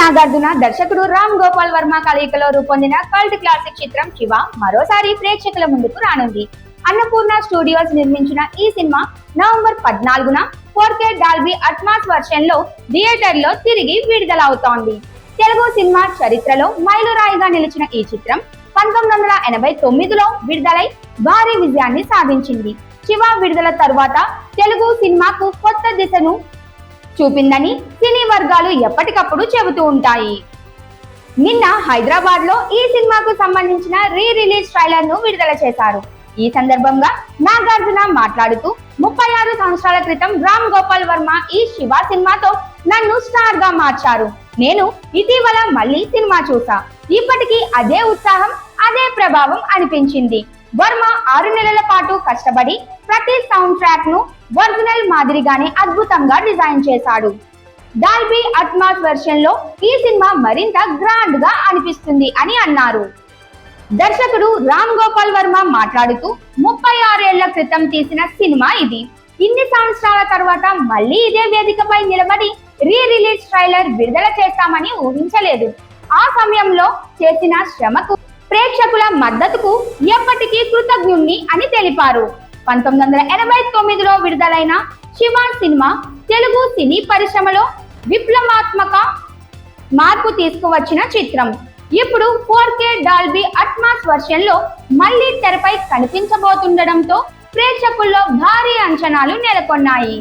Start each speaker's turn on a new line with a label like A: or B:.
A: నాగార్జున దర్శకుడు రామ్ గోపాల్ వర్మ కలయికలో రూపొందిన కల్ట్ క్లాసిక్ చిత్రం శివ మరోసారి ప్రేక్షకుల ముందుకు రానుంది. అన్నపూర్ణ స్టూడియోస్ నిర్మించిన ఈ సినిమా నవంబర్ పద్నాలుగున ఫోర్ కే డాల్బీ అట్మాస్ వర్షన్లో థియేటర్లో తిరిగి విడుదలవుతోంది. తెలుగు సినిమా చరిత్రలో మైలురాయిగా నిలిచిన ఈ చిత్రం పంతొమ్మిది వందల ఎనభై తొమ్మిదిలో విడుదలై భారీ విజయాన్ని సాధించింది. శివ విడుదల తరువాత తెలుగు సినిమాకు కొత్త దిశను చూపిందని సినీ వర్గాలు ఎప్పటికప్పుడు చెబుతూ ఉంటాయి. నిన్న హైదరాబాద్లో ఈ సినిమాకు సంబంధించిన రీ రిలీజ్ ట్రైలర్ను విడుదల చేశారు. ఈ సందర్భంగా నాగార్జున మాట్లాడుతూ ముప్పై ఆరు సంవత్సరాల క్రితం రామ్ గోపాల్ వర్మ ఈ శివ సినిమాతో నన్ను స్టార్గా మార్చారు. నేను ఇటీవల మళ్ళీ సినిమా చూసా. ఇప్పటికీ అదే ఉత్సాహం అదే ప్రభావం అనిపించింది. వర్మ ఆరు నెలల పాటు కష్టపడి ప్రతి సౌండ్ ట్రాక్ను ఒరిజినల్ మాదిరిగానే అద్భుతంగా డిజైన్ చేశాడు. డాల్బీ అట్మాస్ వెర్షన్లో ఈ సినిమా మరింత గ్రాండ్గా అనిపిస్తుంది అని అన్నారు. దర్శకుడు రామ్ గోపాల్ వర్మ మాట్లాడుతూ ముప్పై ఆరేళ్ళ క్రితం తీసిన సినిమా ఇది. ఇన్ని సంవత్సరాల తర్వాత మళ్ళీ ఇదే వేదికపై నిలబడి రీ రిలీజ్ ట్రైలర్ విడుదల చేస్తామని ఊహించలేదు. ఆ సమయంలో చేసిన శ్రమకు ప్రేక్షకుల మద్దతుకు ఎప్పటికీ కృతజ్ఞుణ్ణి అని తెలిపారు. పంతొమ్మిది వందల ఎనభై తొమ్మిదిలో విడుదలైన శివ సినిమా తెలుగు సినీ పరిశ్రమలో విప్లవాత్మక మార్పు తీసుకువచ్చిన చిత్రం. ఇప్పుడు ఫోర్ కే డాల్బీ అట్మాస్ వర్షన్లో మళ్ళీ తెరపై కనిపించబోతుండడంతో ప్రేక్షకుల్లో భారీ అంచనాలు నెలకొన్నాయి.